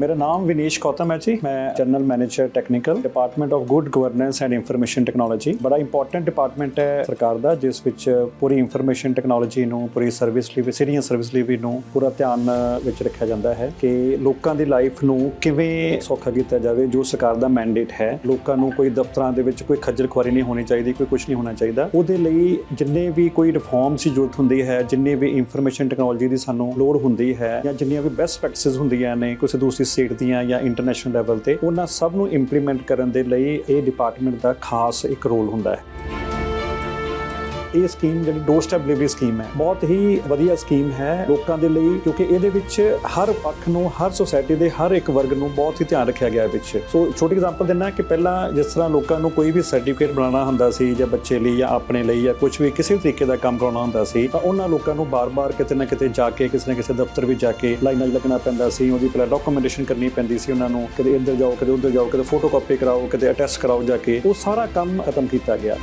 ਮੇਰਾ ਨਾਮ ਵਿਨੀਸ਼ ਗੌਤਮ ਹੈ ਜੀ ਮੈਂ general manager technical department of good governance and information technology ਬੜਾ ਇੰਪੋਰਟੈਂਟ ਡਿਪਾਰਟਮੈਂਟ ਹੈ ਸਰਕਾਰ ਦਾ ਜਿਸ ਵਿੱਚ ਪੂਰੀ ਇਨਫੋਰਮੇਸ਼ਨ ਟੈਕਨੋਲੋਜੀ ਨੂੰ ਪੂਰੀ ਸਰਵਿਸ ਲਈ ਸਿਟੀਜ਼ਨ ਸਰਵਿਸ ਲਈ ਵੀ ਨੂੰ ਪੂਰਾ ਧਿਆਨ ਵਿੱਚ ਰੱਖਿਆ ਜਾਂਦਾ ਹੈ ਕਿ ਲੋਕਾਂ ਦੀ ਲਾਈਫ ਨੂੰ ਕਿਵੇਂ ਸੌਖਾ ਕੀਤਾ ਜਾਵੇ ਜੋ ਸਰਕਾਰ ਦਾ ਮੈਂਡੇਟ ਹੈ ਲੋਕਾਂ ਨੂੰ ਕੋਈ ਦਫ਼ਤਰਾਂ ਦੇ ਵਿੱਚ ਕੋਈ ਖੱਜਲ ਖੁਆਰੀ ਨਹੀਂ ਹੋਣੀ ਚਾਹੀਦੀ ਕੋਈ ਕੁਝ ਨਹੀਂ ਹੋਣਾ ਚਾਹੀਦਾ ਉਹਦੇ ਲਈ ਜਿੰਨੇ ਵੀ ਕੋਈ ਰਿਫਾਰਮਸ ਦੀ ਜ਼ਰੂਰਤ ਹੁੰਦੀ ਹੈ ਜਿੰਨੇ ਵੀ ਇਨਫੋਰਮੇਸ਼ਨ ਟੈਕਨੋਲੋਜੀ ਦੀ ਸਾਨੂੰ ਲੋੜ ਹੁੰਦੀ ਹੈ ਜਾਂ ਜਿੰਨੀਆਂ ਵੀ ਬੈਸਟ ਪ੍ਰੈਕਟਿਸਿਸ ਹੁੰਦੀਆਂ ਨੇ ਕਿਸੇ ਦੂਸਰੀ ਸਟੇਟ ਦੀਆਂ ਜਾਂ ਇੰਟਰਨੈਸ਼ਨਲ ਲੈਵਲ ਤੇ ਉਹਨਾਂ ਸਭ ਨੂੰ ਇੰਪਲੀਮੈਂਟ ਕਰਨ ਦੇ ਲਈ ਇਹ ਡਿਪਾਰਟਮੈਂਟ ਦਾ ਖਾਸ ਇੱਕ ਰੋਲ ਹੁੰਦਾ ਹੈ। ਇਹ ਸਕੀਮ ਜਿਹੜੀ ਡੋਰ ਸਟੈਪ ਡਿਲੀਵਰੀ ਸਕੀਮ ਹੈ, ਬਹੁਤ ਹੀ ਵਧੀਆ ਸਕੀਮ ਹੈ ਲੋਕਾਂ ਦੇ ਲਈ ਕਿਉਂਕਿ ਇਹਦੇ ਵਿੱਚ ਹਰ ਪੱਖ ਨੂੰ, ਹਰ ਸੋਸਾਇਟੀ ਦੇ ਹਰ ਇੱਕ ਵਰਗ ਨੂੰ ਬਹੁਤ ਹੀ ਧਿਆਨ ਰੱਖਿਆ ਗਿਆ ਹੈ ਵਿੱਚ। ਸੋ ਛੋਟੀ ਐਗਜ਼ਾਮਪਲ ਦਿੰਨਾ ਕਿ ਪਹਿਲਾਂ ਜਿਸ ਤਰ੍ਹਾਂ ਲੋਕਾਂ ਨੂੰ ਕੋਈ ਵੀ ਸਰਟੀਫਿਕੇਟ ਬਣਾਉਣਾ ਹੁੰਦਾ ਸੀ ਜਾਂ ਬੱਚੇ ਲਈ ਜਾਂ ਆਪਣੇ ਲਈ ਜਾਂ ਕੁਝ ਵੀ ਕਿਸੇ ਵੀ ਤਰੀਕੇ ਦਾ ਕੰਮ ਕਰਾਉਣਾ ਹੁੰਦਾ ਸੀ, ਤਾਂ ਉਹਨਾਂ ਲੋਕਾਂ ਨੂੰ ਬਾਰ-ਬਾਰ ਕਿਤੇ ਨਾ ਕਿਤੇ ਜਾ ਕੇ, ਕਿਸੇ ਨਾ ਕਿਸੇ ਦਫ਼ਤਰ ਵਿੱਚ ਜਾ ਕੇ ਲਾਈਨਾਂ ਲੱਗਣਾ ਪੈਂਦਾ ਸੀ, ਉਹਦੀ ਪਹਿਲਾਂ ਡਾਕੂਮੈਂਟੇਸ਼ਨ ਕਰਨੀ ਪੈਂਦੀ ਸੀ ਉਹਨਾਂ ਨੂੰ, ਕਦੇ ਇੱਧਰ ਜਾਓ, ਕਦੇ ਉੱਧਰ ਜਾਓ, ਕਦੇ ਫੋਟੋਕਾਪੀ ਕਰਾਓ, ਕਦੇ ਅਟੈਸਟ ਕਰਾਓ ਜਾ ਕੇ, ਉਹ ਸਾਰਾ ਕੰਮ ਖਤਮ ਕੀਤਾ ਗਿਆ।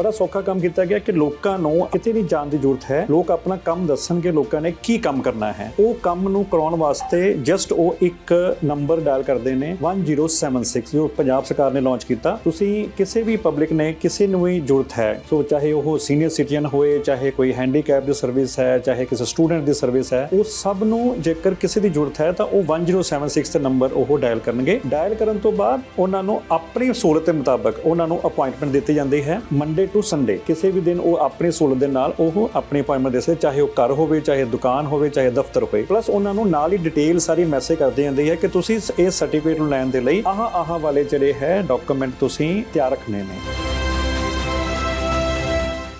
ਬੜਾ ਸੌਖਾ ਕੰਮ ਕੀਤਾ ਗਿਆ ਕਿ ਲੋਕਾਂ ਨੂੰ ਕਿਤੇ ਨਹੀਂ ਜਾਣ ਦੀ ਜ਼ਰੂਰਤ ਹੈ। ਲੋਕ ਆਪਣਾ ਕੰਮ ਦੱਸਣਗੇ ਲੋਕਾਂ ਨੇ ਕੀ ਕੰਮ ਕਰਨਾ ਹੈ। ਉਹ ਕੰਮ ਨੂੰ ਕਰਾਉਣ ਵਾਸਤੇ ਜਸਟ ਉਹ ਇੱਕ ਨੰਬਰ ਡਾਇਲ ਕਰਦੇ ਨੇ 1076 ਜੋ ਪੰਜਾਬ ਸਰਕਾਰ ਨੇ ਲਾਂਚ ਕੀਤਾ। ਤੁਸੀਂ ਕਿਸੇ ਵੀ ਪਬਲਿਕ ਨੇ ਕਿਸੇ ਨੂੰ ਵੀ ਜ਼ਰੂਰਤ ਹੈ, ਸੋ ਚਾਹੇ ਉਹ ਸੀਨੀਅਰ ਸਿਟੀਜ਼ਨ ਹੋਏ, ਚਾਹੇ ਕੋਈ ਹੈਂਡੀਕੈਪ ਦੀ ਸਰਵਿਸ ਹੈ, ਚਾਹੇ ਕਿਸੇ ਸਟੂਡੈਂਟ ਦੀ ਸਰਵਿਸ ਹੈ, ਉਹ ਸਭ ਨੂੰ ਜੇਕਰ ਕਿਸੇ ਦੀ ਜ਼ਰੂਰਤ ਹੈ ਤਾਂ ਉਹ 1076 ਤੇ ਨੰਬਰ ਉਹ ਡਾਇਲ ਕਰਨਗੇ। ਡਾਇਲ ਕਰਨ ਤੋਂ ਬਾਅਦ ਉਹਨਾਂ ਨੂੰ ਆਪਣੀ ਸਹੂਲਤ ਦੇ ਮੁਤਾਬਕ ਉਹਨਾਂ ਨੂੰ ਅਪਾਇੰਟਮੈਂਟ ਦਿੱਤੀ ਜਾਂਦੀ ਹੈ। ਮੰਡੇ ਟੂ ਸੰਡੇ, ਕਿਸੇ ਵੀ ਦਿਨ ਉਹ ਆਪਣੀ ਸਹੂਲਤ ਦੇ ਨਾਲ ਉਹ ਆਪਣੀ ਅਪਾਇੰਟਮੈਂਟ ਦੇ ਸਕਦੇ ਚਾਹੇ ਉਹ ਘਰ ਹੋਵੇ, ਚਾਹੇ ਦੁਕਾਨ ਹੋਵੇ, ਚਾਹੇ ਦਫ਼ਤਰ ਹੋਵੇ। ਪਲੱਸ ਉਹਨਾਂ ਨੂੰ ਨਾਲ ਹੀ ਡਿਟੇਲ ਸਾਰੀ ਮੈਸੇਜ ਕਰਦੇ ਜਾਂਦੀ ਹੈ ਕਿ ਤੁਸੀਂ ਇਸ- ਇਹ ਸਰਟੀਫਿਕੇਟ ਨੂੰ ਲੈਣ ਦੇ ਲਈ ਆਹ ਆਹ ਵਾਲੇ ਜਿਹੜੇ ਹੈ ਡਾਕੂਮੈਂਟ ਤੁਸੀਂ ਤਿਆਰ ਰੱਖਣੇ ਨੇ।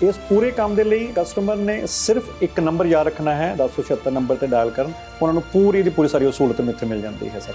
ਇਸ ਪੂਰੇ ਕੰਮ ਦੇ ਲਈ ਕਸਟਮਰ ਨੇ ਸਿਰਫ ਇੱਕ ਨੰਬਰ ਯਾਦ ਰੱਖਣਾ ਹੈ 1076 ਨੰਬਰ ਤੇ ਡਾਇਲ ਕਰਨ। ਉਹਨਾਂ ਨੂੰ ਪੂਰੀ ਦੀ ਪੂਰੀ ਸਾਰੀ ਉਹ ਸਹੂਲਤ ਇੱਥੇ ਮਿਲ ਜਾਂਦੀ ਹੈ ਸਰ।